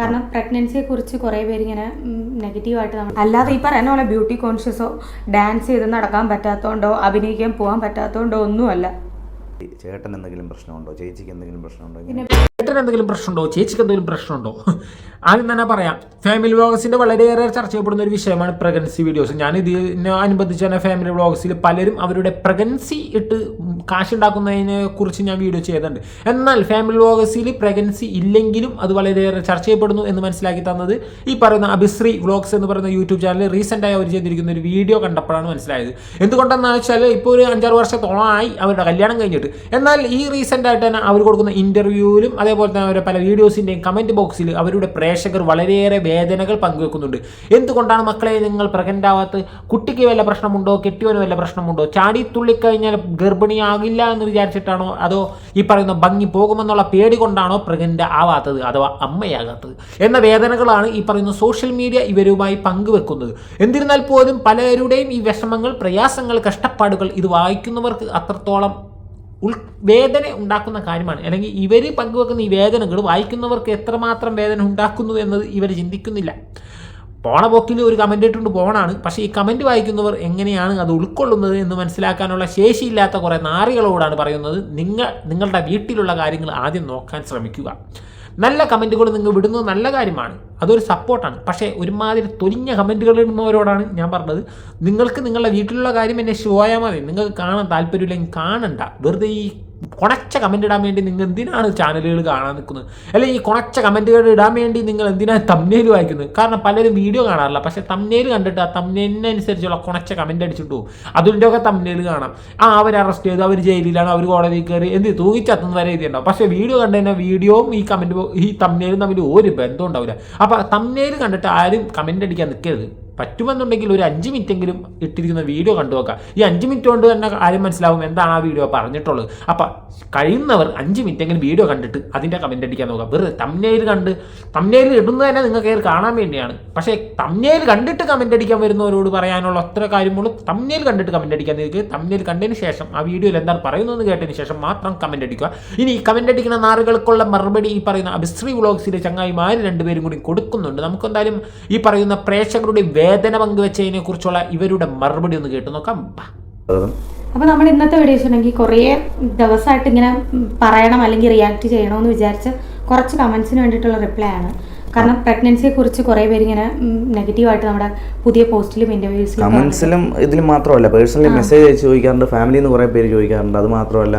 കാരണം പ്രഗ്നൻസിയെ കുറിച്ച് കുറേ പേര് ഇങ്ങനെ നെഗറ്റീവായിട്ട് നമ്മൾ അല്ലാതെ ഈ പറയുന്ന പോലെ ബ്യൂട്ടി കോൺഷ്യസോ ഡാൻസ് ചെയ്ത് നടക്കാൻ പറ്റാത്തതുകൊണ്ടോ അഭിനയിക്കാൻ പോകാൻ പറ്റാത്തതുകൊണ്ടോ ഒന്നുമല്ല. ചേട്ടൻ എന്തെങ്കിലും പ്രശ്നമുണ്ടോ? ചേച്ചിക്ക് എന്തെങ്കിലും പ്രശ്നമുണ്ടോ? ചേട്ടന് എന്തെങ്കിലും പ്രശ്നമുണ്ടോ? ചേച്ചിക്ക് എന്തെങ്കിലും പ്രശ്നമുണ്ടോ? ആദ്യം തന്നെ പറയാം. ഫാമിലി വ്ളോഗ്സിന്റെ വളരെയേറെ ചർച്ച ചെയ്യപ്പെടുന്ന ഒരു വിഷയമാണ് പ്രഗ്നൻസി വീഡിയോസ് ഞാൻ ഇതിനെ അനുബന്ധിച്ച് തന്നെ ഫാമിലി വ്ളോഗ്സിൽ പലരും അവരുടെ പ്രഗ്നൻസി ഇട്ട് കാശുണ്ടാക്കുന്നതിനെ കുറിച്ച് ഞാൻ വീഡിയോ ചെയ്തിട്ടുണ്ട്. എന്നാൽ ഫാമിലി വ്ളോഗ്സിൽ പ്രഗ്നൻസി ഇല്ലെങ്കിലും അത് വളരെയേറെ ചർച്ച ചെയ്യപ്പെടുന്നു എന്ന് മനസ്സിലാക്കി തന്നത് ഈ പറയുന്ന അഭിശ്രീ വ്ളോഗ്സ് എന്ന് പറയുന്ന യൂട്യൂബ് ചാനലിൽ റീസെന്റായി അവർ ചെയ്തിരിക്കുന്ന ഒരു വീഡിയോ കണ്ടപ്പോഴാണ് മനസ്സിലായത്. എന്തുകൊണ്ടെന്ന് വെച്ചാൽ ഇപ്പോൾ ഒരു അഞ്ചാറ് വർഷത്തോളമായി അവരുടെ കല്യാണം കഴിഞ്ഞിട്ട്. എന്നാൽ ഈ റീസെന്റായിട്ട് തന്നെ അവർ കൊടുക്കുന്ന ഇന്റർവ്യൂവിലും അതേപോലെ തന്നെ അവരുടെ പല വീഡിയോസിന്റെയും കമന്റ് ബോക്സിൽ അവരുടെ പ്രേക്ഷകർ വളരെയേറെ വേദനകൾ പങ്കുവെക്കുന്നുണ്ട്. എന്തുകൊണ്ടാണ് മക്കളെ നിങ്ങൾ പ്രഗ്നന്റ് ആവാത്ത കുട്ടിക്ക് വല്ല പ്രശ്നമുണ്ടോ? കെട്ടിയവന് വല്ല പ്രശ്നമുണ്ടോ? ചാടി തുള്ളിക്കഴിഞ്ഞാൽ ഗർഭിണിയാകില്ല എന്ന് വിചാരിച്ചിട്ടാണോ? അതോ ഈ പറയുന്ന ഭംഗി പോകുമെന്നുള്ള പേടി കൊണ്ടാണോ പ്രഗ്നന്റ് ആവാത്തത് അഥവാ അമ്മയാകാത്തത്? എന്ന വേദനകളാണ് ഈ പറയുന്ന സോഷ്യൽ മീഡിയ ഇവരുമായി പങ്കുവെക്കുന്നത്. എന്നിരുന്നാൽ പോലും പലരുടെയും ഈ വിഷമങ്ങൾ പ്രയാസങ്ങൾ കഷ്ടപ്പാടുകൾ ഇത് വായിക്കുന്നവർക്ക് അത്രത്തോളം ഉൾ വേദന ഉണ്ടാക്കുന്ന കാര്യമാണ്. അല്ലെങ്കിൽ ഇവർ പങ്കുവെക്കുന്ന ഈ വേദനകൾ വായിക്കുന്നവർക്ക് എത്രമാത്രം വേദന ഉണ്ടാക്കുന്നു എന്നത് ഇവർ ചിന്തിക്കുന്നില്ല. പോണ പോക്കിൽ ഒരു കമന്റ് ഇട്ടുകൊണ്ട് പോണാണ്. പക്ഷേ ഈ കമന്റ് വായിക്കുന്നവർ എങ്ങനെയാണ് അത് ഉൾക്കൊള്ളുന്നത് എന്ന് മനസ്സിലാക്കാനുള്ള ശേഷിയില്ലാത്ത കുറേ നാറികളോടാണ് പറയുന്നത്. നിങ്ങൾ നിങ്ങളുടെ വീട്ടിലുള്ള കാര്യങ്ങൾ ആദ്യം നോക്കാൻ ശ്രമിക്കുക. നല്ല കമന്റുകൾ നിങ്ങൾ വിടുന്നത് നല്ല കാര്യമാണ്. അതൊരു സപ്പോർട്ടാണ് പക്ഷേ ഒരുമാതിരി തൊലിഞ്ഞ കമന്റുകൾ ഇടുന്നവരോടാണ് ഞാൻ പറഞ്ഞത്. നിങ്ങൾക്ക് നിങ്ങളുടെ വീട്ടിലുള്ള കാര്യം എന്നെ ഷോ ആയാൽ മതി. നിങ്ങൾക്ക് കാണാൻ താല്പര്യമില്ലെങ്കിൽ കാണണ്ട. വെറുതെ ഈ കുണച്ച കമന്റ് ഇടാൻ വേണ്ടി നിങ്ങൾ എന്തിനാണ് ചാനലുകൾ കാണാൻ നിൽക്കുന്നത്? അല്ലെങ്കിൽ ഈ കുണച്ച കമന്റുകൾ ഇടാൻ വേണ്ടി നിങ്ങൾ എന്തിനാണ് തമ്നേൽ വായിക്കുന്നത്? കാരണം പലരും വീഡിയോ കാണാറില്ല. പക്ഷേ തമ്നേൽ കണ്ടിട്ട് ആ തമ്നേലിനനുസരിച്ചുള്ള കുണച്ച കമന്റ് അതിന്റെ ഒക്കെ തമ്നേൽ കാണാം. ആ അവർ അറസ്റ്റ് ചെയ്തു. അവർ ജയിലിലാണ്. അവർ കോടതിയിൽ കയറി എന്ത് തൂങ്ങിച്ചത്തുന്ന വരെ ഇതുണ്ടാവും പക്ഷേ വീഡിയോ കണ്ടു കഴിഞ്ഞാൽ വീഡിയോയും ഈ കമന്റ് ഈ തമ്നേലും തമ്മിൽ ഒരു ബന്ധം ഉണ്ടാവില്ല. അപ്പോൾ തമ്നേൽ കണ്ടിട്ട് ആരും കമന്റ് അടിക്കാൻ നിൽക്കരുത്. പറ്റുമെന്നുണ്ടെങ്കിൽ ഒരു അഞ്ച് എങ്കിലും ഇട്ടിരിക്കുന്ന വീഡിയോ കണ്ടു നോക്കുക ഈ അഞ്ച് മിനിറ്റ് കൊണ്ട് തന്നെ ആരും മനസ്സിലാവും എന്താണ് ആ വീഡിയോ പറഞ്ഞിട്ടുള്ളത്. അപ്പം കഴിയുന്നവർ അഞ്ച് എങ്കിലും വീഡിയോ കണ്ടിട്ട് അതിന്റെ കമന്റ് അടിക്കാൻ നോക്കുക വെറുതെ തമ്നയിൽ കണ്ട് തമ്നയിൽ ഇടുന്നത് തന്നെ നിങ്ങൾക്ക് കയറി കാണാൻ വേണ്ടിയാണ്. പക്ഷേ തമ്നയിൽ കണ്ടിട്ട് കമന്റ് അടിക്കാൻ വരുന്നവരോട് പറയാനുള്ള അത്ര കാര്യമുള്ളൂ. തമ്നയിൽ കണ്ടിട്ട് കമന്റ് അടിക്കാൻ നിങ്ങൾക്ക് തമ്നയിൽ കണ്ടതിന് ശേഷം ആ വീഡിയോയിൽ എന്താണ് പറയുന്നതെന്ന് കേട്ടതിന് ശേഷം മാത്രം കമന്റ് അടിക്കുക. ഇനി കമന്റ് അടിക്കുന്ന നാറുകൾക്കുള്ള മറുപടി ഈ പറയുന്ന അഭിശ്രീ വ്ളോഗ്സിലെ ചങ്ങായിമാർ രണ്ടുപേരും കൂടി കൊടുക്കുന്നുണ്ട്. നമുക്കെന്തായാലും ഈ പറയുന്ന പ്രേക്ഷകരുടെ വേദന പങ്കുവെച്ചതിനെ കുറിച്ചുള്ള ഇവരുടെ മറുപടി ഒന്ന് കേട്ടു നോക്കാം. അപ്പൊ അപ്പോൾ നമ്മൾ ഇന്നത്തെ വീഡിയോ വെച്ചിട്ടുണ്ടെങ്കിൽ കുറേ ദിവസമായിട്ട് ഇങ്ങനെ പറയണം അല്ലെങ്കിൽ റിയാക്ട് ചെയ്യണമെന്ന് വിചാരിച്ച കുറച്ച് കമൻസിന് വേണ്ടിയിട്ടുള്ള റിപ്ലൈ ആണ്. കാരണം പ്രഗ്നൻസിയെ കുറിച്ച് കുറേ പേര് ഇങ്ങനെ നെഗറ്റീവായിട്ട് നമ്മുടെ പുതിയ പോസ്റ്റിലും ഇന്റർവ്യൂസിലും കമന്റ്സിലും ഇതിലും മാത്രമല്ല പേഴ്സണലി മെസ്സേജ് അയച്ച് ചോദിക്കാറുണ്ട് ഫാമിലി എന്ന് കുറേ പേര് ചോദിക്കാറുണ്ട്. അത് മാത്രമല്ല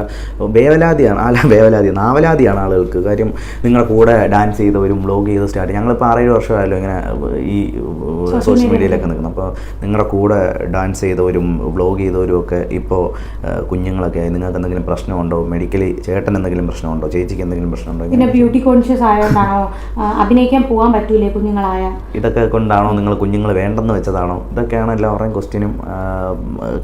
വേവലാതിയാണ് അല്ല വേവലാതി നാവലാതിയാണ് ആളുകൾക്ക്. കാര്യം നിങ്ങളുടെ കൂടെ ഡാൻസ് ചെയ്തവരും വ്ളോഗ് ചെയ്ത് സ്റ്റാർട്ട് ഞങ്ങളിപ്പോൾ ആറേഴ് വർഷമായല്ലോ ഇങ്ങനെ ഈ സോഷ്യൽ മീഡിയയിലൊക്കെ നിൽക്കുന്നത്. അപ്പോൾ നിങ്ങളുടെ കൂടെ ഡാൻസ് ചെയ്തവരും വ്ളോഗ് ചെയ്തവരും ഒക്കെ ഇപ്പോൾ കുഞ്ഞുങ്ങളൊക്കെ ആയി. നിങ്ങൾക്ക് എന്തെങ്കിലും പ്രശ്നമുണ്ടോ? മെഡിക്കലി ചേട്ടൻ എന്തെങ്കിലും പ്രശ്നമുണ്ടോ? ചേച്ചിക്ക് എന്തെങ്കിലും പ്രശ്നമുണ്ടോ? പിന്നെ ബ്യൂട്ടി കോൺഷ്യസ് ആയതുകൊണ്ടാണോ ആ, അഭിനയിക്കാൻ പോകാൻ പറ്റൂലേ കുഞ്ഞുങ്ങളായ? ഇതൊക്കെ കൊണ്ടാണോ നിങ്ങൾ കുഞ്ഞുങ്ങൾ വേണ്ടെന്ന് വെച്ചതാണോ? ഇതൊക്കെയാണ് എല്ലാവരുടെയും ക്വസ്റ്റ്യനും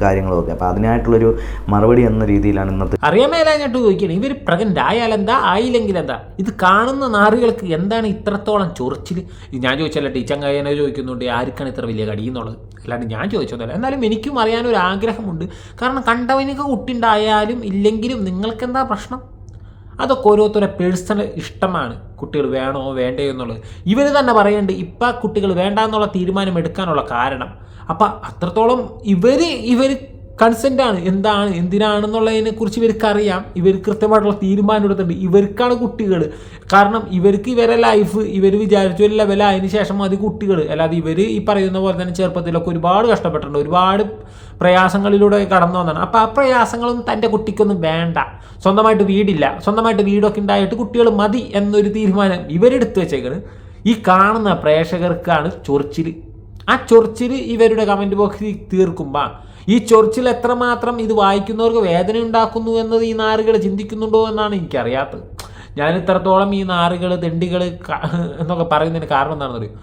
കാര്യങ്ങളും ഒക്കെ. അപ്പോൾ അതിനായിട്ടുള്ളൊരു മറുപടി എന്ന രീതിയിലാണ് ഇന്നത്തെ അറിയാൻ മേലാഞ്ഞിട്ട് ചോദിക്കണം. ഇവർ പ്രഗ്നന്റ് ആയാൽ എന്താ ആയില്ലെങ്കിൽ എന്താ ഇത് കാണുന്ന നാറുകൾക്ക് എന്താണ് ഇത്രത്തോളം ചൊറിച്ചിൽ ഞാൻ ചോദിച്ചല്ല ടീച്ചങ്ങായനെ ചോദിക്കുന്നുണ്ട് ആർക്കാണ് ഇത്ര വലിയ കടി എന്നുള്ളത്? അല്ലാണ്ട് ഞാൻ ചോദിച്ചതല്ല. എന്നാലും എനിക്കും അറിയാനൊരു ആഗ്രഹമുണ്ട് കാരണം കണ്ടവനൊക്കെ കുട്ടിണ്ടായാലും ഇല്ലെങ്കിലും നിങ്ങൾക്ക് എന്താ പ്രശ്നം? അതൊക്കെ ഓരോരുത്തരുടെ പേഴ്സണൽ ഇഷ്ടമാണ്. കുട്ടികൾ വേണോ വേണ്ടയോ എന്നുള്ളത്. ഇവർ തന്നെ പറയുന്നുണ്ട് ഇപ്പം കുട്ടികൾ വേണ്ട എന്നുള്ള തീരുമാനം എടുക്കാനുള്ള കാരണം. അപ്പം അത്രത്തോളം ഇവർ ഇവർ കൺസെന്റ് ആണ്. എന്താണ് എന്തിനാണെന്നുള്ളതിനെ കുറിച്ച് ഇവർക്ക് അറിയാം. ഇവർ കൃത്യമായിട്ടുള്ള തീരുമാനം എടുത്തിട്ടുണ്ട്. ഇവർക്കാണ് കുട്ടികൾ കാരണം ഇവർക്ക് ഇവരെ ലൈഫ് ഇവർ വിചാരിച്ചു ഒരു ലെവലായതിനു ശേഷം മതി കുട്ടികൾ അല്ലാതെ ഇവർ ഈ പറയുന്ന പോലെ തന്നെ ചെറുപ്പത്തിലൊക്കെ ഒരുപാട് കഷ്ടപ്പെട്ടിട്ടുണ്ട്. ഒരുപാട് പ്രയാസങ്ങളിലൂടെ കടന്നു വന്നതാണ്. അപ്പോൾ ആ പ്രയാസങ്ങളൊന്നും തന്റെ കുട്ടിക്കൊന്നും വേണ്ട. സ്വന്തമായിട്ട് വീടില്ല. സ്വന്തമായിട്ട് വീടൊക്കെ ഉണ്ടായിട്ട് കുട്ടികൾ മതി എന്നൊരു തീരുമാനം ഇവരെടുത്ത് വെച്ചേക്കാണ്. ഈ കാണുന്ന പ്രേക്ഷകർക്കാണ് ചൊറിച്ചിൽ ആ ചൊറിച്ചിൽ ഇവരുടെ കമന്റ് ബോക്സിൽ തീർക്കുമ്പോൾ ഈ ചൊറിച്ചിൽ എത്രമാത്രം ഇത് വായിക്കുന്നവർക്ക് വേദന ഉണ്ടാക്കുന്നു എന്നത് ഈ നാറുകൾ ചിന്തിക്കുന്നുണ്ടോ എന്നാണ് എനിക്കറിയാത്തത്. ഞാൻ ഇത്രത്തോളം ഈ നാറുകൾ തെണ്ടികൾ എന്നൊക്കെ പറയുന്നതിന് കാരണം എന്താണെന്ന് അറിയും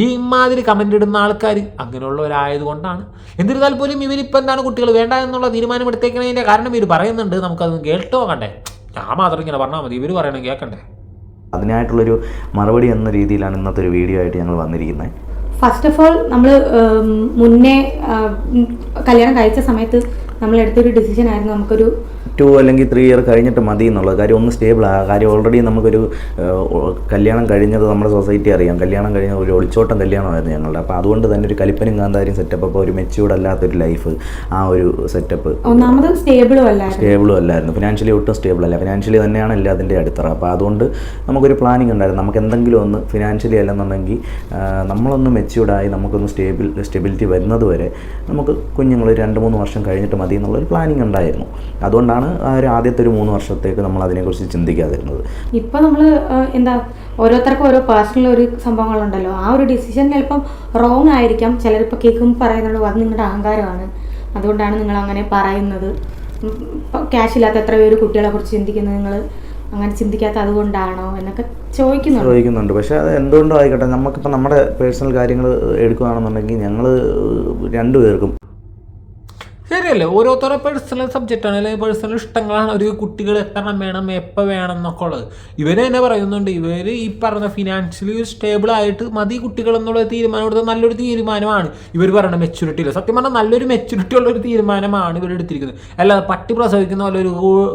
ഈ ഇമാതിരി കമന്റ് ഇടുന്ന ആൾക്കാർ അങ്ങനെയുള്ളവരായത് കൊണ്ടാണ് എന്നിരുന്നാൽ പോലും ഇവരിപ്പോൾ എന്താണ് കുട്ടികൾ വേണ്ട എന്നുള്ള തീരുമാനം എടുത്തേക്കുന്നതിന്റെ കാരണം ഇവർ പറയുന്നുണ്ട്. നമുക്കത് കേട്ടോ കണ്ടേ. ഞാൻ മാത്രം ഇങ്ങനെ പറഞ്ഞാൽ മതി. ഇവർ പറയണം കേൾക്കണ്ടേ അതിനായിട്ടുള്ളൊരു മറുപടി എന്ന രീതിയിലാണ് ഇന്നത്തെ ഒരു വീഡിയോ ആയിട്ട് ഞങ്ങൾ വന്നിരിക്കുന്നത്. ഫസ്റ്റ് ഓഫ് ഓൾ നമ്മൾ മുന്നേ കല്യാണം കഴിച്ച സമയത്ത് നമ്മൾ എടുത്തൊരു ഡിസിഷൻ ആയിരുന്നു നമുക്കൊരു ടു അല്ലെങ്കിൽ ത്രീ ഇയർ കഴിഞ്ഞിട്ട് മതി എന്നുള്ളത്. കാര്യം ഒന്ന് സ്റ്റേബിൾ ആ. കാര്യം ഓൾറെഡി നമുക്കൊരു കല്യാണം കഴിഞ്ഞത് നമ്മുടെ സൊസൈറ്റി അറിയാം. കല്യാണം കഴിഞ്ഞ ഒരു ഒളിച്ചോട്ടം കല്യാണമായിരുന്നു ഞങ്ങളുടെ. അപ്പോൾ അതുകൊണ്ട് തന്നെ ഒരു കലിപ്പനും കാന്താരിയും സെറ്റപ്പ് അപ്പോൾ ഒരു മെച്യൂർഡ് അല്ലാത്തൊരു ലൈഫ് ആ ഒരു സെറ്റപ്പ് ഒന്നാമത് സ്റ്റേബിളും അല്ലായിരുന്നു. സ്റ്റേബിളും അല്ലായിരുന്നു. ഫിനാൻഷ്യലി ഒട്ടും സ്റ്റേബിൾ അല്ല. ഫിനാൻഷ്യലി തന്നെയാണ് എല്ലാത്തിന്റെ അടിത്തറ. അപ്പോൾ അതുകൊണ്ട് നമുക്കൊരു പ്ലാനിങ് ഉണ്ടായിരുന്നു. നമുക്ക് എന്തെങ്കിലും ഒന്ന് ഫിനാൻഷ്യലി അല്ലെന്നുണ്ടെങ്കിൽ നമ്മളൊന്ന് മെച്യൂർഡായി നമുക്കൊന്ന് സ്റ്റേബിൾ സ്റ്റെബിലിറ്റി വരുന്നത് വരെ നമുക്ക് കുഞ്ഞുങ്ങൾ രണ്ട് മൂന്ന് വർഷം കഴിഞ്ഞിട്ട് മതി എന്നുള്ളൊരു പ്ലാനിങ് ഉണ്ടായിരുന്നു. അതുകൊണ്ടാണ് ആ ഒരു ആദ്യത്തെ ഒരു മൂന്ന് വർഷത്തേക്ക് നമ്മൾ അതിനെക്കുറിച്ച് ചിന്തിക്കാതിരുന്നത്. ഇപ്പൊ നമ്മൾ എന്താ ഓരോരുത്തർക്കും ഓരോ പേഴ്സണൽ ഒരു സംഭവങ്ങളുണ്ടല്ലോ. ആ ഒരു ഡിസിഷൻ ചിലപ്പം റോങ് ആയിരിക്കാം. ചിലരിപ്പോൾ കേൾക്കുമ്പോൾ പറയുന്നുള്ളൂ അത് നിങ്ങളുടെ അഹങ്കാരമാണ്. അതുകൊണ്ടാണ് നിങ്ങൾ അങ്ങനെ പറയുന്നത് ക്യാഷ് ഇല്ലാത്ത എത്ര പേര് കുട്ടികളെ കുറിച്ച് ചിന്തിക്കുന്നത്. നിങ്ങൾ അങ്ങനെ ചിന്തിക്കാത്ത അതുകൊണ്ടാണോ എന്നൊക്കെ ചോദിക്കുന്നുണ്ട്. ചോദിക്കുന്നുണ്ട്. പക്ഷെ അത് എന്തുകൊണ്ടും ആയിക്കോട്ടെ. നമുക്കിപ്പോൾ നമ്മുടെ പേഴ്സണൽ കാര്യങ്ങൾ എടുക്കുകയാണെന്നുണ്ടെങ്കിൽ ഞങ്ങൾ രണ്ടുപേർക്കും ശരിയല്ലേ? ഓരോരുത്തരുടെ പേഴ്സണൽ സബ്ജക്റ്റാണ് അല്ലെങ്കിൽ പേഴ്സണൽ ഇഷ്ടങ്ങളാണ് ഒരു കുട്ടികൾ എത്ര വേണം എപ്പോൾ വേണം എന്നൊക്കെ ഉള്ളത്. ഇവർ തന്നെ പറയുന്നുണ്ട്. ഇവർ ഈ പറഞ്ഞ ഫിനാൻഷ്യലി സ്റ്റേബിൾ ആയിട്ട് മതി കുട്ടികൾ എന്നുള്ള തീരുമാനം എടുത്ത നല്ലൊരു തീരുമാനമാണ്. ഇവർ പറയുന്നത് മെച്യൂരിറ്റി ഇല്ല സത്യം പറഞ്ഞാൽ നല്ലൊരു മെച്യൂരിറ്റി ഉള്ള ഒരു തീരുമാനമാണ് ഇവർ എടുത്തിരിക്കുന്നത്. അല്ലാതെ പട്ടി പ്രസവിക്കുന്ന പോലെ ഒരു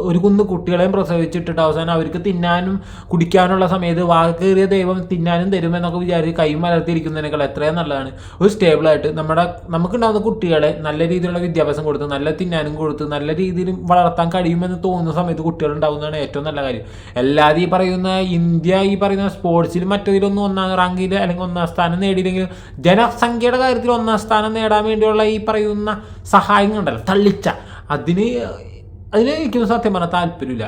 ഒരു കുന്ന് കുട്ടികളെയും പ്രസവിച്ചിട്ടിട്ട് അവസാനം അവർക്ക് തിന്നാനും കുടിക്കാനുള്ള സമയത്ത് വാക്കേറിയ ദൈവം തിന്നാനും തരുമെന്നൊക്കെ വിചാരിച്ച് കൈ മലർത്തിയിരിക്കുന്നതിനേക്കാൾ എത്രയും നല്ലതാണ്. ഒരു സ്റ്റേബിളായിട്ട് നമ്മുടെ നമുക്കുണ്ടാകുന്ന കുട്ടികളെ നല്ല രീതിയിലുള്ള വിദ്യാഭ്യാസം കൊടുത്ത് നല്ല തിന്നാനും കൊടുത്ത് നല്ല രീതിയിൽ വളർത്താൻ കഴിയുമെന്ന് തോന്നുന്ന സമയത്ത് കുട്ടികൾ ഉണ്ടാകുന്നതാണ് ഏറ്റവും നല്ല കാര്യം. അല്ലാതെ ഈ പറയുന്ന ഇന്ത്യ ഈ പറയുന്ന സ്പോർട്സിൽ മറ്റേതിലൊന്നും ഒന്നാം റാങ്കിൽ അല്ലെങ്കിൽ ഒന്നാം സ്ഥാനം നേടിയില്ലെങ്കിലും ജനസംഖ്യയുടെ കാര്യത്തിൽ ഒന്നാം സ്ഥാനം നേടാൻ വേണ്ടിയുള്ള ഈ പറയുന്ന സഹായങ്ങളുണ്ടല്ലോ തള്ളിച്ച. അതിന് അതിന് എനിക്ക് സത്യം പറഞ്ഞാൽ താല്പര്യമില്ല.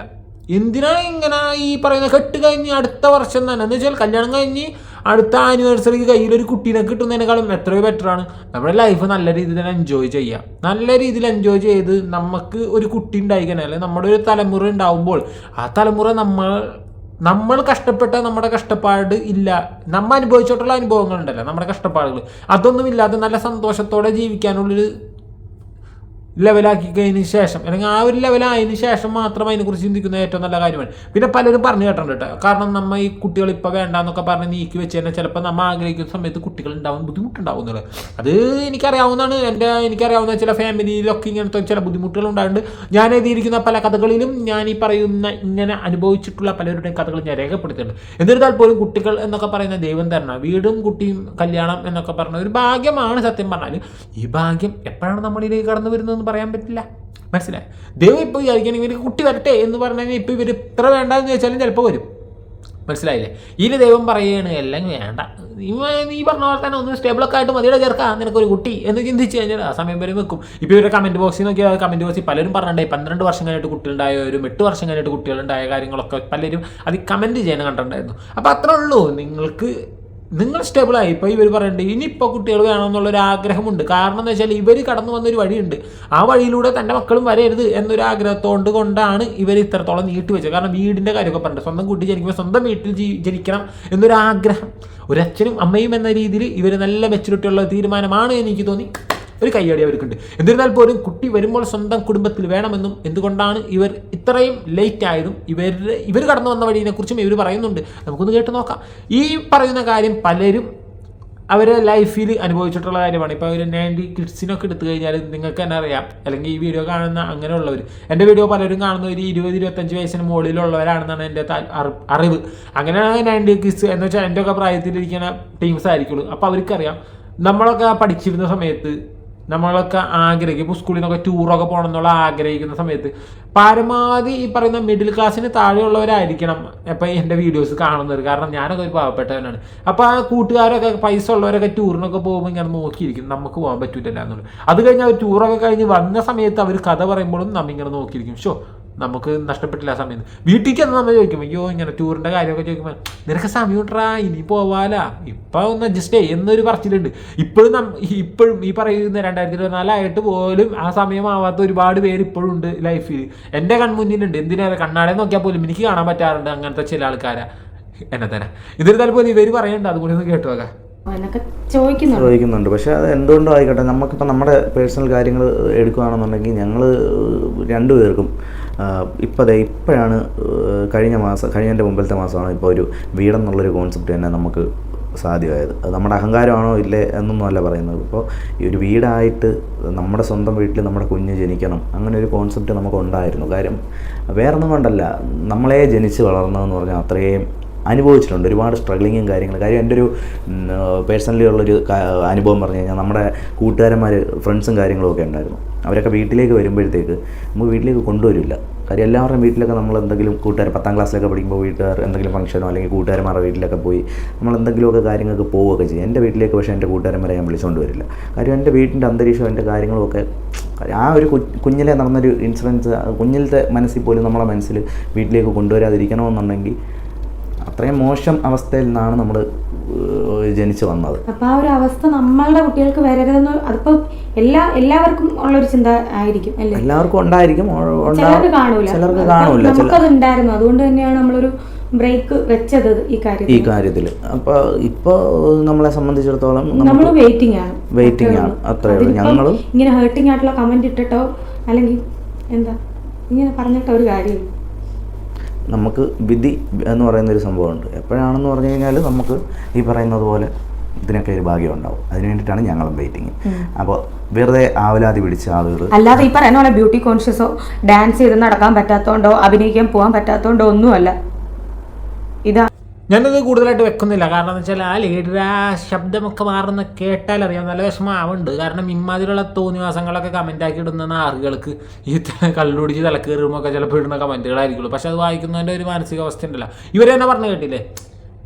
എന്തിനാണ് ഇങ്ങനെ ഈ പറയുന്ന കെട്ട് കഴിഞ്ഞ് അടുത്ത വർഷം തന്നെ? എന്ന് വെച്ചാൽ കല്യാണം കഴിഞ്ഞ് അടുത്ത ആനിവേഴ്സറിക്ക് കയ്യിലൊരു കുട്ടീനെ കിട്ടുന്നതിനേക്കാളും എത്രയോ ബെറ്ററാണ് നമ്മുടെ ലൈഫ് നല്ല രീതിയിൽ തന്നെ എൻജോയ് ചെയ്യാം. നല്ല രീതിയിൽ എൻജോയ് ചെയ്ത് നമുക്ക് ഒരു കുട്ടി ഉണ്ടായിക്കണേ അല്ലെങ്കിൽ നമ്മുടെ ഒരു തലമുറ ഉണ്ടാവുമ്പോൾ ആ തലമുറ നമ്മൾ നമ്മൾ കഷ്ടപ്പെട്ട നമ്മുടെ കഷ്ടപ്പാട് ഇല്ല. നമ്മൾ അനുഭവിച്ചിട്ടുള്ള അനുഭവങ്ങളുണ്ടല്ലോ നമ്മുടെ കഷ്ടപ്പാടുകൾ. അതൊന്നും ഇല്ലാതെ നല്ല സന്തോഷത്തോടെ ജീവിക്കാനുള്ളൊരു ലെവലാക്കി കഴിഞ്ഞതിന് ശേഷം അല്ലെങ്കിൽ ആ ഒരു ലെവലായതിനു ശേഷം മാത്രം അതിനെക്കുറിച്ച് ചിന്തിക്കുന്ന ഏറ്റവും നല്ല കാര്യമാണ്. പിന്നെ പലരും പറഞ്ഞു കേട്ടിട്ടുണ്ട് കേട്ടോ. കാരണം നമ്മൾ ഈ കുട്ടികൾ ഇപ്പോൾ വേണ്ടാന്നൊക്കെ പറഞ്ഞ് നീക്കി വെച്ച് തന്നെ ചിലപ്പോൾ നമ്മൾ ആഗ്രഹിക്കുന്ന സമയത്ത് കുട്ടികൾ ഉണ്ടാവും ബുദ്ധിമുട്ടുണ്ടാവും എന്നുള്ളത് അത് എനിക്കറിയാവുന്നതാണ്. എന്റെ എനിക്കറിയാവുന്ന ചില ഫാമിലിയിലൊക്കെ ഇങ്ങനത്തെ ചില ബുദ്ധിമുട്ടുകൾ ഉണ്ടായിട്ടുണ്ട്. ഞാൻ എഴുതിയിരിക്കുന്ന പല കഥകളിലും ഞാൻ ഈ പറയുന്ന ഇങ്ങനെ അനുഭവിച്ചിട്ടുള്ള പലരുടെയും കഥകൾ ഞാൻ രേഖപ്പെടുത്തിയിട്ടുണ്ട്. എന്നിരുന്നാൽ പോലും കുട്ടികൾ എന്നൊക്കെ പറയുന്ന ദൈവം തരണം വീടും കുട്ടിയും കല്യാണം എന്നൊക്കെ പറഞ്ഞ ഒരു ഭാഗ്യമാണ് സത്യം പറഞ്ഞാൽ ഈ ഭാഗ്യം എപ്പോഴാണ് നമ്മളിലേക്ക് കടന്നു വരുന്നതെന്ന് പറയാൻ പറ്റില്ല. മനസ്സിലായി? ദൈവം ഇപ്പോൾ വിചാരിക്കുകയാണെങ്കിൽ ഇവർക്ക് കുട്ടി വരട്ടെ എന്ന് പറഞ്ഞു കഴിഞ്ഞാൽ ഇപ്പോൾ ഇവർ ഇത്ര വേണ്ടെന്ന് ചോദിച്ചാലും ചിലപ്പോൾ വരും. മനസ്സിലായില്ലേ? ഇതിൽ ദൈവം പറയുകയാണ് എല്ലാം വേണ്ട. നീ പറഞ്ഞ പോലെ തന്നെ ഒന്ന് സ്റ്റേബിളൊക്കെ ആയിട്ട് മതിയുടെ ചേർക്കാം നിനക്കൊരു കുട്ടി. എന്ന് ചിന്തിച്ച് കഴിഞ്ഞാൽ ആ സമയം വരെ വെക്കും. ഇപ്പോൾ ഇവരുടെ കമന്റ് ബോക്സിൽ നോക്കിയാൽ കമന്റ് ബോക്സിൽ പലരും പറഞ്ഞിട്ടുണ്ടായി പന്ത്രണ്ട് വർഷം കഴിഞ്ഞിട്ട് കുട്ടികളുണ്ടായവരും എട്ട് വർഷം കഴിഞ്ഞിട്ട് കുട്ടികളുണ്ടായ കാര്യങ്ങളൊക്കെ പലരും അത് കമന്റ് ചെയ്യാൻ കണ്ടിട്ടുണ്ടായിരുന്നു. അപ്പോൾ അത്രേ ഉള്ളൂ. നിങ്ങൾക്ക് നിങ്ങൾ സ്റ്റേബിളായി. ഇപ്പോൾ ഇവർ പറയുന്നുണ്ട് ഇനിയിപ്പോൾ കുട്ടികൾ വേണമെന്നുള്ളൊരു ആഗ്രഹമുണ്ട്. കാരണം എന്ന് വെച്ചാൽ ഇവർ കടന്നു വന്നൊരു വഴിയുണ്ട്. ആ വഴിയിലൂടെ തന്റെ മക്കളും വരരുത് എന്നൊരു ആഗ്രഹത്തോണ്ട് കൊണ്ടാണ് ഇവർ ഇത്രത്തോളം നീട്ടി വെച്ചത്. കാരണം വീടിന്റെ കാര്യമൊക്കെ പറഞ്ഞിട്ട് സ്വന്തം കുട്ടി ജനിക്കുമ്പോൾ സ്വന്തം വീട്ടിൽ ജനിക്കണം എന്നൊരു ആഗ്രഹം ഒരു അച്ഛനും അമ്മയും എന്ന രീതിയിൽ ഇവർ നല്ല മെച്ചൂരിറ്റി ഉള്ള തീരുമാനമാണ് എനിക്ക് തോന്നി. ഒരു കയ്യടി അവർക്കുണ്ട്. എന്നിരുന്നാൽ പോലും കുട്ടി വരുമ്പോൾ സ്വന്തം കുടുംബത്തിൽ വേണമെന്നും എന്തുകൊണ്ടാണ് ഇവർ ഇത്രയും ലേറ്റ് ആയതും ഇവർ ഇവർ കടന്നു വന്ന വഴിയെക്കുറിച്ചും ഇവർ പറയുന്നുണ്ട്. നമുക്കൊന്ന് കേട്ട് നോക്കാം. ഈ പറയുന്ന കാര്യം പലരും അവരെ ലൈഫിൽ അനുഭവിച്ചിട്ടുള്ള കാര്യമാണ്. ഇപ്പോൾ ഒരു നയന്റി കിഡ്സിനൊക്കെ എടുത്തു കഴിഞ്ഞാൽ നിങ്ങൾക്ക് തന്നെ അറിയാം. അല്ലെങ്കിൽ ഈ വീഡിയോ കാണുന്ന അങ്ങനെയുള്ളവർ എന്റെ വീഡിയോ പലരും കാണുന്ന ഒരു ഇരുപത് ഇരുപത്തഞ്ച് വയസ്സിന് മുകളിലുള്ളവരാണെന്നാണ് എന്റെ അറിവ്. അങ്ങനെയാണ് നയന്റി കിഡ്സ് എന്ന് വെച്ചാൽ എന്റെ ഒക്കെ പ്രായത്തിലിരിക്കുന്ന ടീംസ് ആയിരിക്കുള്ളൂ. അപ്പോൾ അവർക്കറിയാം. നമ്മളൊക്കെ പഠിച്ചിരുന്ന സമയത്ത് നമ്മളൊക്കെ ആഗ്രഹിക്കും. ഇപ്പോൾ സ്കൂളിൽ നിന്നൊക്കെ ടൂറൊക്കെ പോകണം എന്നുള്ള ആഗ്രഹിക്കുന്ന സമയത്ത് പരമാവധി ഈ പറയുന്ന മിഡിൽ ക്ലാസ്സിന് താഴെയുള്ളവരായിരിക്കണം ഇപ്പം എന്റെ വീഡിയോസ് കാണുന്നത്. കാരണം ഞാനൊക്കെ ഒരു പാവപ്പെട്ടവനാണ്. അപ്പോൾ ആ കൂട്ടുകാരൊക്കെ പൈസ ഉള്ളവരൊക്കെ ടൂറിനൊക്കെ പോകുമ്പോൾ ഇങ്ങനെ നോക്കിയിരിക്കും. നമുക്ക് പോകാൻ പറ്റൂല എന്നുള്ളത്. അത് കഴിഞ്ഞ് അവർ ടൂറൊക്കെ കഴിഞ്ഞ് വന്ന സമയത്ത് അവർ കഥ പറയുമ്പോഴും നമ്മിങ്ങനെ നോക്കിയിരിക്കും. ഷോ നമുക്ക് നഷ്ടപ്പെട്ടില്ല ആ സമയത്ത്. വീട്ടിൽ ചെന്ന് നമ്മൾ ചോദിക്കും അയ്യോ ഇങ്ങനെ ടൂറിന്റെ കാര്യമൊക്കെ ചോദിക്കുമ്പോൾ നിനക്ക് സമയം ഉണ്ടാ ഇനി പോവാലാ. ഇപ്പം ഒന്ന് അഡ്ജസ്റ്റ് ചെയ്യും എന്നൊരു പറച്ചിലുണ്ട്. ഇപ്പോഴും നം ഇപ്പോഴും ഈ പറയുന്ന രണ്ടായിരത്തി ഇരുപത്തിനാലായിട്ട് പോലും ആ സമയമാവാത്ത ഒരുപാട് പേര് ഇപ്പോഴും ഉണ്ട് ലൈഫിൽ എന്റെ കൺമുന്നിലുണ്ട്. എന്തിനാ കണ്ണാടെ നോക്കിയാൽ പോലും എനിക്ക് കാണാൻ പറ്റാറുണ്ട് അങ്ങനത്തെ ചില ആൾക്കാരാ. എന്നെ തന്നെ. ഇതൊരു പോലും ഇവർ പറയുന്നുണ്ട് അതുകൂടി ഒന്ന് കേട്ടു നോക്കാം. ചോദിക്കുന്നുണ്ട്. പക്ഷെ അത് എന്തുകൊണ്ടും ആയിക്കോട്ടെ നമുക്കിപ്പോൾ നമ്മുടെ പേഴ്സണൽ കാര്യങ്ങൾ എടുക്കുകയാണെന്നുണ്ടെങ്കിൽ ഞങ്ങൾ രണ്ടുപേർക്കും ഇപ്പം ദേ ഇപ്പോഴാണ് കഴിഞ്ഞ മാസം കഴിഞ്ഞതിന്റെ മുമ്പിലത്തെ മാസമാണ് ഇപ്പോൾ ഒരു വീടെന്നുള്ളൊരു കോൺസെപ്റ്റ് തന്നെ നമുക്ക് സാധ്യമായത്. അത് നമ്മുടെ അഹങ്കാരമാണോ ഇല്ലേ എന്നൊന്നും അല്ല പറയുന്നത്. ഇപ്പോൾ ഈ ഒരു വീടായിട്ട് നമ്മുടെ സ്വന്തം വീട്ടിൽ നമ്മുടെ കുഞ്ഞ് ജനിക്കണം അങ്ങനെ ഒരു കോൺസെപ്റ്റ് നമുക്ക് ഉണ്ടായിരുന്നു കാര്യം വേറൊന്നും കൊണ്ടല്ല നമ്മളെ ജനിച്ച് വളർന്നതെന്ന് പറഞ്ഞാൽ അത്രയും അനുഭവിച്ചിട്ടുണ്ട്. ഒരുപാട് സ്ട്രഗ്ലിങ്ങും കാര്യങ്ങളും. കാര്യം എന്റെ ഒരു പേഴ്സണലി ഉള്ളൊരു അനുഭവം പറഞ്ഞു കഴിഞ്ഞാൽ നമ്മുടെ കൂട്ടുകാരന്മാർ ഫ്രണ്ട്സും കാര്യങ്ങളും ഒക്കെ ഉണ്ടായിരുന്നു. അവരൊക്കെ വീട്ടിലേക്ക് വരുമ്പോഴത്തേക്ക് നമുക്ക് വീട്ടിലേക്ക് കൊണ്ടുവരില്ല. കാര്യം എല്ലാവരുടെയും വീട്ടിലൊക്കെ നമ്മൾ എന്തെങ്കിലും കൂട്ടുകാർ പത്താം ക്ലാസ്സിലൊക്കെ പഠിക്കുമ്പോൾ വീട്ടുകാർ എന്തെങ്കിലും ഫംഗ്ഷനോ അല്ലെങ്കിൽ കൂട്ടുകാരന്മാരുടെ വീട്ടിലൊക്കെ പോയി നമ്മൾ എന്തെങ്കിലുമൊക്കെ കാര്യങ്ങൾക്ക് പോവുകയൊക്കെ ചെയ്യും. എന്റെ വീട്ടിലേക്ക് പക്ഷേ എന്റെ കൂട്ടുകാരന്മാരെ ഞാൻ വിളിച്ചുകൊണ്ട് വരില്ല. കാര്യം എന്റെ വീട്ടിന്റെ അന്തരീക്ഷം എന്റെ കാര്യങ്ങളൊക്കെ ആ ഒരു കുഞ്ഞിലെ നടന്നൊരു ഇൻസിഡൻസ് കുഞ്ഞിലത്തെ മനസ്സിൽ പോലും നമ്മളെ മനസ്സിൽ വീട്ടിലേക്ക് കൊണ്ടുവരാതിരിക്കണമെന്നുണ്ടെങ്കിൽ അത്രയും മോശം അവസ്ഥയിൽ നിന്നാണ് നമ്മൾ ജനിച്ചു വന്നത്. അപ്പൊ ആ ഒരു അവസ്ഥ നമ്മളുടെ കുട്ടികൾക്ക് വരരുതെന്ന് അതിപ്പോ എല്ലാ എല്ലാവർക്കും ഉള്ള ഒരു ചിന്ത ആയിരിക്കും അല്ലേ? എല്ലാവർക്കും ഉണ്ടായിരിക്കും ചിലർക്ക് കാണൂല. ചിലർക്ക് കാണൂല നമുക്കത് ഉണ്ടായിരുന്നു അതുകൊണ്ട് തന്നെയാണ് നമ്മളൊരു ബ്രേക്ക് വെച്ചത് ഈ കാര്യത്തിൽ. ഈ കാര്യത്തിൽ അപ്പൊ ഇപ്പൊ നമ്മളെ സംബന്ധിച്ചിടത്തോളം നമ്മൾ വെയിറ്റിംഗ് ആണ്. വെയിറ്റിംഗ് ആണ്. അത്രേ ഉള്ളൂ. ഞങ്ങളും ഇങ്ങനെ ഹേർട്ടിംഗ് ആയിട്ടുള്ള കമന്റ് ഇട്ടിട്ടോ അല്ലെങ്കിൽ എന്താ ഇങ്ങനെ പറഞ്ഞിട്ടോ ഒരു കാര്യമില്ല. നമുക്ക് വിധി എന്ന് പറയുന്ന ഒരു സംഭവമുണ്ട്. എപ്പോഴാണെന്ന് പറഞ്ഞു കഴിഞ്ഞാൽ നമുക്ക് ഈ പറയുന്നത് പോലെ ഇതിനൊക്കെ ഒരു ഭാഗ്യം ഉണ്ടാവും. അതിന് വേണ്ടിയിട്ടാണ് ഞങ്ങളും വെയിറ്റിംഗ് അപ്പോൾ വെറുതെ ആവലാതി പിടിച്ച ആളുകൾ അല്ലാതെ ഈ പറയുന്ന പോലെ ബ്യൂട്ടി കോൺഷ്യസോ ഡാൻസ് ചെയ്ത് നടക്കാൻ പറ്റാത്തതുകൊണ്ടോ അഭിനയിക്കാൻ പോകാൻ പറ്റാത്തതുകൊണ്ടോ ഒന്നുമല്ല. ഇതാ ഞാനത് കൂടുതലായിട്ട് വെക്കുന്നില്ല. കാരണം എന്ന് വെച്ചാൽ ആ ലീഡർ ആ ശബ്ദമൊക്കെ മാറുന്ന കേട്ടാൽ അറിയാം. നല്ല വിഷമാവുണ്ട് കാരണം ഇമ്മാതിരിയുള്ള തോന്നിവാസങ്ങളൊക്കെ കമന്റ് ആക്കി ഇടുന്ന ആറുകൾക്ക് ഈ കള്ളുടിച്ച് തലക്കേറുമ്പോൾ ഒക്കെ ചിലപ്പോൾ ഇടുന്ന കമന്റുകളായിരിക്കുള്ളൂ പക്ഷെ അത് വായിക്കുന്നതിന്റെ ഒരു മാനസികാവസ്ഥ ഉണ്ടല്ലോ. ഇവരെ തന്നെ പറഞ്ഞു കേട്ടില്ലേ?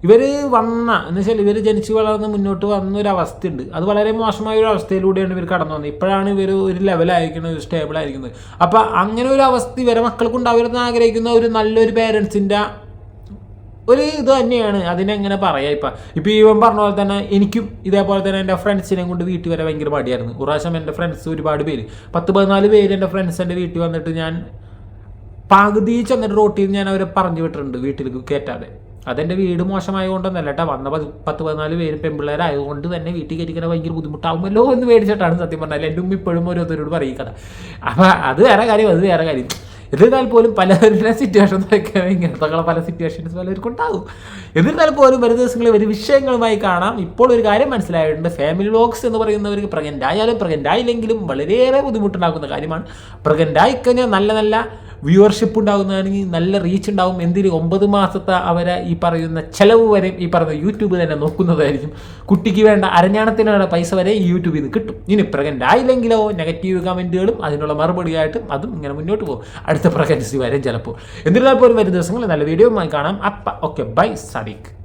ഇവർ വന്ന എന്ന് വെച്ചാൽ ഇവർ ജനിച്ച് വളർന്ന് മുന്നോട്ട് വന്ന ഒരു അവസ്ഥയുണ്ട്. അത് വളരെ മോശമായ ഒരു അവസ്ഥയിലൂടെയാണ് ഇവർ കടന്നു വന്നത്. ഇപ്പോഴാണ് ഇവർ ഒരു ലെവലായിരിക്കുന്നത് ഒരു സ്റ്റേബിൾ ആയിരിക്കുന്നത്. അപ്പോൾ അങ്ങനെ ഒരു അവസ്ഥ ഇവരെ മക്കൾക്ക് ഉണ്ടാവരുതെന്ന് ആഗ്രഹിക്കുന്ന ഒരു നല്ലൊരു പേരൻസിന്റെ ഒരു ഇത് തന്നെയാണ്. അതിനെങ്ങനെ പറയാം. ഇപ്പം ഇപ്പം ഇവൻ പറഞ്ഞ പോലെ തന്നെ എനിക്കും ഇതേപോലെ തന്നെ എന്റെ ഫ്രണ്ട്സിനെ കൊണ്ട് വീട്ടിൽ വരെ ഭയങ്കര മടിയായിരുന്നു. പ്രാവശ്യം എന്റെ ഫ്രണ്ട്സ് ഒരുപാട് പേര്. പത്ത് പതിനാല് പേര് എന്റെ ഫ്രണ്ട്സ് എന്റെ വീട്ടിൽ വന്നിട്ട് ഞാൻ പകുതി ചെന്നിട്ട് റോട്ടിൽ നിന്ന് ഞാൻ അവരെ പറഞ്ഞു വിട്ടിട്ടുണ്ട് വീട്ടിലേക്ക് കയറ്റാതെ. അതെന്റെ വീട് മോശമായതുകൊണ്ടൊന്നല്ല കേട്ടോ. വന്ന പത് പത്ത് പതിനാല് പേര് പെൺപിള്ളേരായതുകൊണ്ട് തന്നെ വീട്ടിൽ കയറ്റിക്കണ ഭയങ്കര ബുദ്ധിമുട്ടാവുമല്ലോ എന്ന് മേടിച്ചിട്ടാണ് സത്യം പറഞ്ഞാൽ. എന്റെ ഉമ്മ ഇപ്പോഴും ഓരോരുത്തരോട് പറയും കഥ. അപ്പം അത് വേറെ കാര്യം അത് വേറെ കാര്യം. എന്നിരുന്നാൽ പോലും പലവരുടെ സിറ്റുവേഷൻസൊക്കെ ഇങ്ങനത്തെ പല സിറ്റുവേഷൻസ് പലർക്കും ഉണ്ടാകും എന്നിരുന്നാൽ പോലും വരും ദിവസങ്ങളിൽ ഒരു വിഷയങ്ങളുമായി കാണാം. ഇപ്പോൾ ഒരു കാര്യം മനസ്സിലായിട്ടുണ്ട്. ഫാമിലി വ്ലോഗ്സ് എന്ന് പറയുന്നവർക്ക് പ്രഗ്നന്റ് ആയാലും ആയില്ലെങ്കിലും വളരെയേറെ ബുദ്ധിമുട്ടുണ്ടാക്കുന്ന കാര്യമാണ്. പ്രഗ്നന്റ് ആയിക്കഴിഞ്ഞാൽ നല്ല നല്ല വ്യൂവർഷിപ്പ് ഉണ്ടാകുന്നതാണെങ്കിൽ നല്ല റീച്ച് ഉണ്ടാവും. എന്തിന് ഒമ്പത് മാസത്തെ അവരെ ഈ പറയുന്ന ചെലവ് വരെ ഈ പറയുന്ന യൂട്യൂബ് തന്നെ നോക്കുന്നതായിരിക്കും. കുട്ടിക്ക് വേണ്ട അരഞ്ഞാണത്തിനുള്ള പൈസ വരെ ഈ യൂട്യൂബിൽ നിന്ന് കിട്ടും. ഇനി പ്രഗ്നന്റ് ആയില്ലെങ്കിലോ നെഗറ്റീവ് കമന്റുകളും അതിനുള്ള മറുപടിയായിട്ടും അതും ഇങ്ങനെ മുന്നോട്ട് പോകും. അടുത്ത പ്രഗ്നൻസി വരെ ചിലപ്പോൾ. എന്നിരുന്നാൽ പോലും വരും ദിവസങ്ങളിൽ നല്ല വീഡിയോ കാണാം. അപ്പ ഓക്കെ ബൈ സദീഖ്